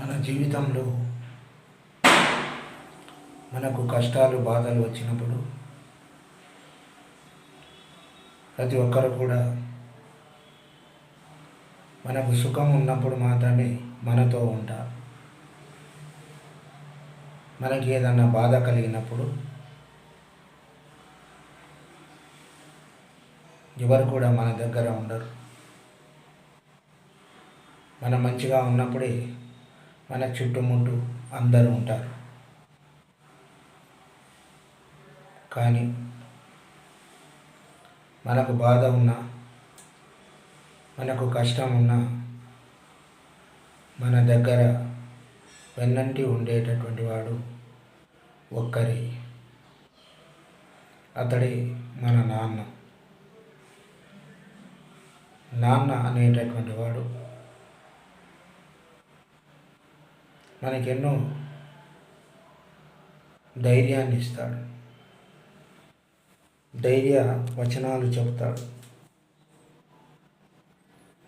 మన జీవితంలో మనకు కష్టాలు బాధలు వచ్చినప్పుడు ప్రతి ఒక్కరు కూడా మనకు సుఖం ఉన్నప్పుడు మాత్రమే మనతో ఉంటారు మనకి ఏదన్నా బాధ కలిగినప్పుడు ఎవరు కూడా మన దగ్గర ఉండరు. మనం మంచిగా ఉన్నప్పుడే మన చుట్టుముట్టు అందరూ ఉంటారు. కానీ మనకు బాధ ఉన్నా మనకు కష్టం ఉన్నా మన దగ్గర వెన్నంటి ఉండేటటువంటి వాడు ఒక్కరి. అతడే మన నాన్న. నాన్న అనేటటువంటి వాడు మనకెన్నో ధైర్యాన్ని ఇస్తాడు ధైర్య వచనాలు చెప్తాడు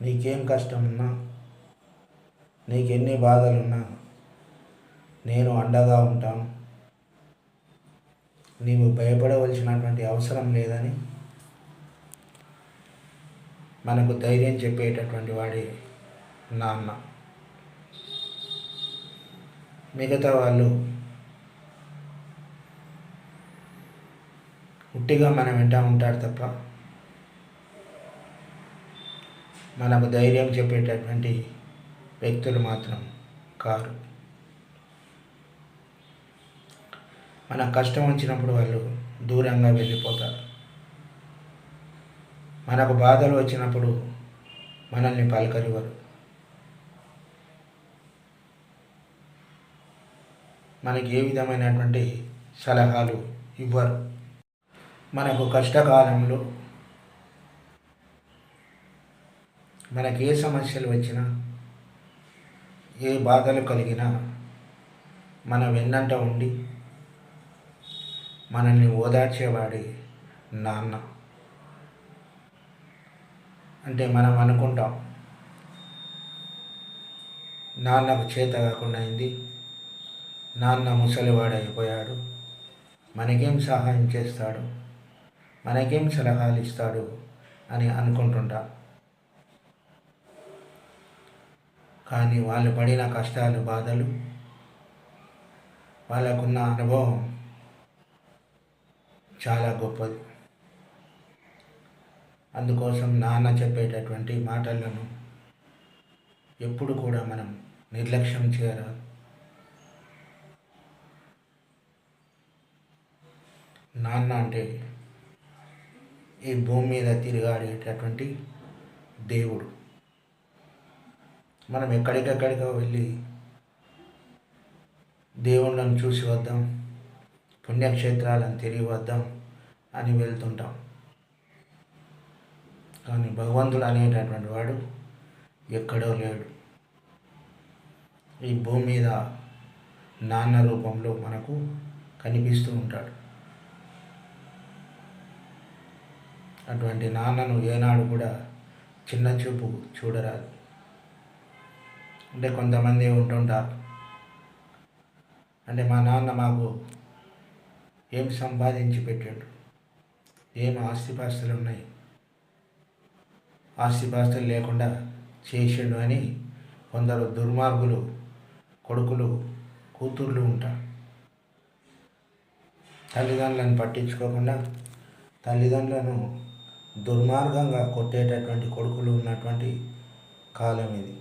నీకేం కష్టం ఉన్నా నీకెన్ని బాధలున్నా నేను అండగా ఉంటాను. నీవు భయపడవలసినటువంటి అవసరం లేదని మనకు ధైర్యం చెప్పేటటువంటి వాడి నాన్న. మిగతా వాళ్ళు ఉట్టిగా మనం వెంట ఉంటారు తప్ప మనకు ధైర్యం చెప్పేటటువంటి వ్యక్తులు మాత్రం కారు. మన కష్టం వచ్చినప్పుడు వాళ్ళు దూరంగా వెళ్ళిపోతారు. మనకు బాధలు వచ్చినప్పుడు మనల్ని పలకరివారు మనకి ఏ విధమైనటువంటి సలహాలు ఇవ్వరు. మనకు కష్టకాలంలో మనకి ఏ సమస్యలు వచ్చినా ఏ బాధలు కలిగినా మన వెన్నంట ఉండి మనల్ని ఓదార్చేవాడి నాన్న. అంటే మనం అనుకుంటాం నాన్నకు చేత కాకుండా అయింది నాన్న ముసలివాడైపోయాడు. మనకేం సహాయం చేస్తాడు? మనకేం సలహాలు ఇస్తాడు అని అనుకుంటుంటా. కానీ వాళ్ళు పడిన కష్టాలు బాధలు వాళ్ళకున్న అనుభవం చాలా గొప్పది. అందుకోసం నాన్న చెప్పేటటువంటి మాటలను ఎప్పుడు కూడా మనం నిర్లక్ష్యం చేయరాదు. నాన్న అంటే ఈ భూమి మీద తిరిగాడేటటువంటి దేవుడు. మనం ఎక్కడికెక్కడికో వెళ్ళి దేవుళ్ళను చూసి వద్దాం పుణ్యక్షేత్రాలను తిరిగి వద్దాం అని వెళ్తుంటాం. కానీ భగవంతుడు అనేటటువంటి వాడు ఎక్కడో లేడు. ఈ భూమి మీద నాన్న రూపంలో మనకు కనిపిస్తూ ఉంటాడు. అటువంటి నాన్నను ఏనాడు కూడా చిన్న చూపు చూడరాదు. అంటే కొంతమంది ఉంటుంటారు. అంటే మా నాన్న మాకు ఏం సంపాదించి పెట్టాడు? ఏం ఆస్తిపాస్తులు ఉన్నాయి? ఆస్తిపాస్తులు లేకుండా చేసిండు అని కొందరు దుర్మార్గులు కొడుకులు కూతుర్లు ఉంటారు. తల్లిదండ్రులను పట్టించుకోకుండా తల్లిదండ్రులను దుర్మార్గంగా కొట్టేటటువంటి కొడుకులు ఉన్నటువంటి కాలం ఇది.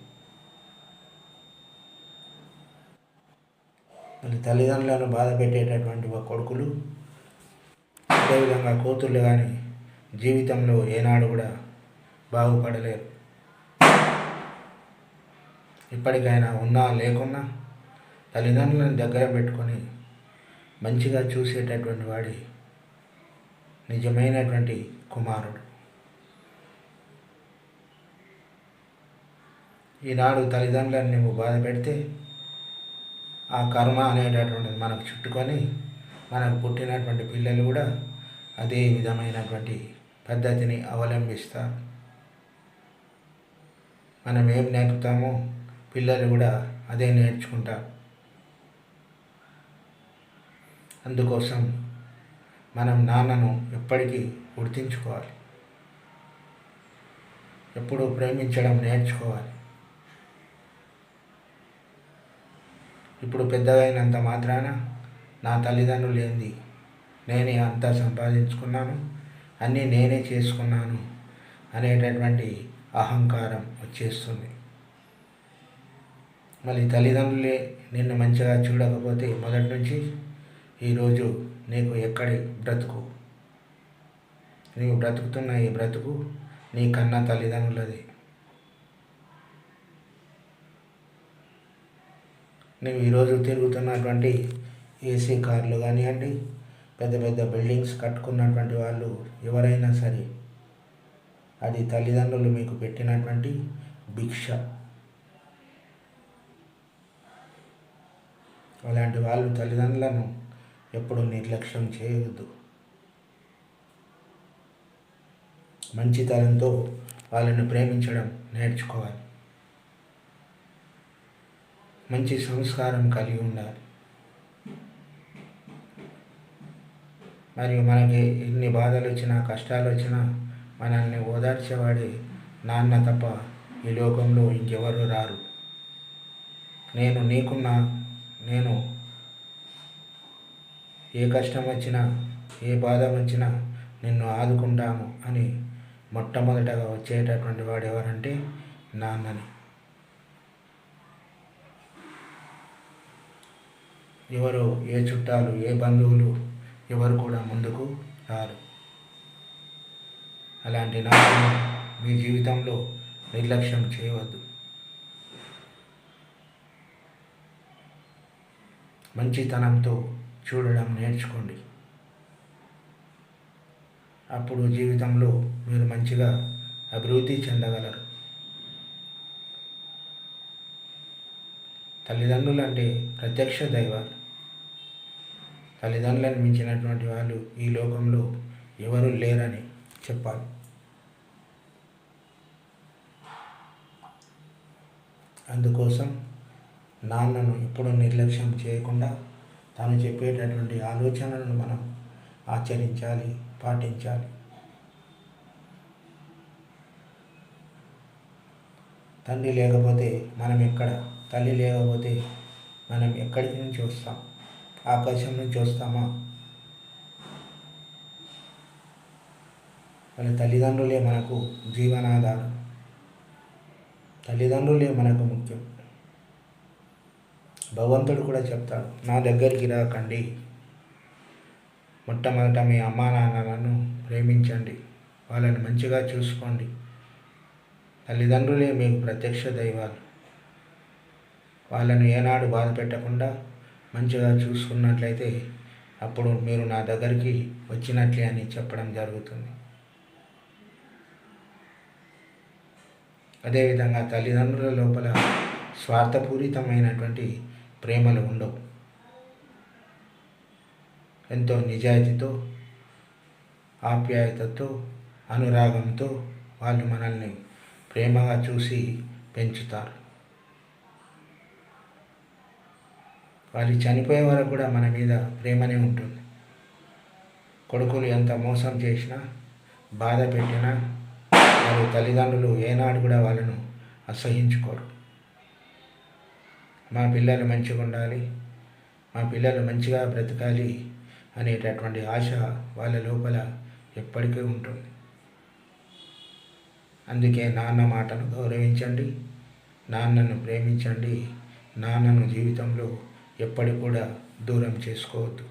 మళ్ళీ తల్లిదండ్రులను బాధ పెట్టేటటువంటి కొడుకులు అదేవిధంగా కూతుర్లు కానీ జీవితంలో ఏనాడు కూడా బాగుపడలేరు. ఇప్పటికైనా ఉన్నా లేకున్నా తల్లిదండ్రులను దగ్గర పెట్టుకొని మంచిగా చూసేటటువంటి వాడి నిజమైనటువంటి కుమారుడు. ఈనాడు తల్లిదండ్రులను నువ్వు బాధ పెడితే ఆ కర్మ అనేటటువంటిది మనకు చుట్టుకొని మనకు పుట్టినటువంటి పిల్లలు కూడా అదే విధమైనటువంటి పద్ధతిని అవలంబిస్తారు. మనం ఏం నేర్పుతామో పిల్లలు కూడా అదే నేర్చుకుంటారు. అందుకోసం మనం నాన్నను ఎప్పటికీ గుర్తించుకోవాలి. ఎప్పుడు ప్రేమించడం నేర్చుకోవాలి. ఇప్పుడు పెద్దగైనంత మాత్రాన నా తల్లిదండ్రులు ఏంది నేనే అంతా సంపాదించుకున్నాను అన్నీ నేనే చేసుకున్నాను అనేటటువంటి అహంకారం వచ్చేస్తుంది. మళ్ళీ తల్లిదండ్రులే నిన్ను మంచిగా చూడకపోతే మొదటి నుంచి ఈరోజు నీకు ఎక్కడి బ్రతుకు? నీవు బ్రతుకుతున్న ఈ బ్రతుకు నీ కన్న తల్లిదండ్రులది. నువ్వు ఈరోజు తిరుగుతున్నటువంటి ఏసీ కార్లు కానివ్వండి పెద్ద పెద్ద బిల్డింగ్స్ కట్టుకున్నటువంటి వాళ్ళు ఎవరైనా సరే అది తల్లిదండ్రులు మీకు పెట్టినటువంటి భిక్ష. అలాంటి వాళ్ళు తల్లిదండ్రులను ఎప్పుడు నిర్లక్ష్యం చేయవద్దు. మంచితనంతో వాళ్ళని ప్రేమించడం నేర్చుకోవాలి. మంచి సంస్కారం కలిగి ఉండాలి. మరియు మనకి ఎన్ని బాధలు వచ్చినా కష్టాలు వచ్చినా మనల్ని ఓదార్చేవాడే నాన్న తప్ప ఈ లోకంలో ఇంకెవరు రారు. నేను నీకున్నా నేను ఏ కష్టం వచ్చినా ఏ బాధ వచ్చినా నిన్ను ఆదుకుంటాము అని మొట్టమొదటగా వచ్చేటటువంటి వాడు ఎవరంటే నాన్నని. ఎవరు ఏ చుట్టాలు ఏ బంధువులు ఎవరు కూడా ముందుకు రారు. అలాంటి నాన్నని మీ జీవితంలో నిర్లక్ష్యం చేయవద్దు. మంచితనంతో చూడడం నేర్చుకోండి. అప్పుడు జీవితంలో మీరు మంచిగా అభివృద్ధి చెందగలరు. తల్లిదండ్రులు అంటే ప్రత్యక్ష దైవాలు. తల్లిదండ్రులను మించినటువంటి వాళ్ళు ఈ లోకంలో ఎవరు లేరని చెప్పాలి. అందుకోసం నాన్నను ఎప్పుడూ నిర్లక్ష్యం చేయకుండా తను చెప్పేటటువంటి ఆలోచనలను మనం ఆచరించాలి పాటించాలి. తండ్రి లేకపోతే మనం ఎక్కడ? తల్లి లేకపోతే మనం ఎక్కడి నుంచి వస్తాం? ఆకాశం నుంచి వస్తామా? వాళ్ళ తల్లిదండ్రులే మనకు జీవనాధారం. తల్లిదండ్రులే మనకు ముఖ్యం. భగవంతుడు కూడా చెప్తాడు నా దగ్గరికి రాకండి. మొట్టమొదట మీ అమ్మా నాన్నలను ప్రేమించండి. వాళ్ళని మంచిగా చూసుకోండి. తల్లిదండ్రులే మీకు ప్రత్యక్ష దైవాలు. వాళ్ళను ఏనాడు బాధ పెట్టకుండా మంచిగా చూసుకున్నట్లయితే అప్పుడు మీరు నా దగ్గరికి వచ్చినట్లే అని చెప్పడం జరుగుతుంది. అదేవిధంగా తల్లిదండ్రుల లోపల స్వార్థపూరితమైనటువంటి ప్రేమలు ఉండవు. ఎంతో నిజాయితీతో ఆప్యాయతతో అనురాగంతో వాళ్ళు మనల్ని ప్రేమగా చూసి పెంచుతారు. వాళ్ళు చనిపోయే వరకు కూడా మన మీద ప్రేమనే ఉంటుంది. కొడుకులు ఎంత మోసం చేసినా బాధ పెట్టినా వారి తల్లిదండ్రులు ఏనాడు కూడా వాళ్ళను అసహించుకోరు. మా పిల్లలు మంచిగా ఉండాలి మా పిల్లలు మంచిగా బ్రతకాలి అనేటటువంటి ఆశ వాళ్ళ లోపల ఎప్పటికీ ఉంటుంది. అందుకే నాన్న మాటను గౌరవించండి నాన్నను ప్రేమించండి నాన్నను జీవితంలో ఎప్పటికి కూడా దూరం చేసుకోవద్దు.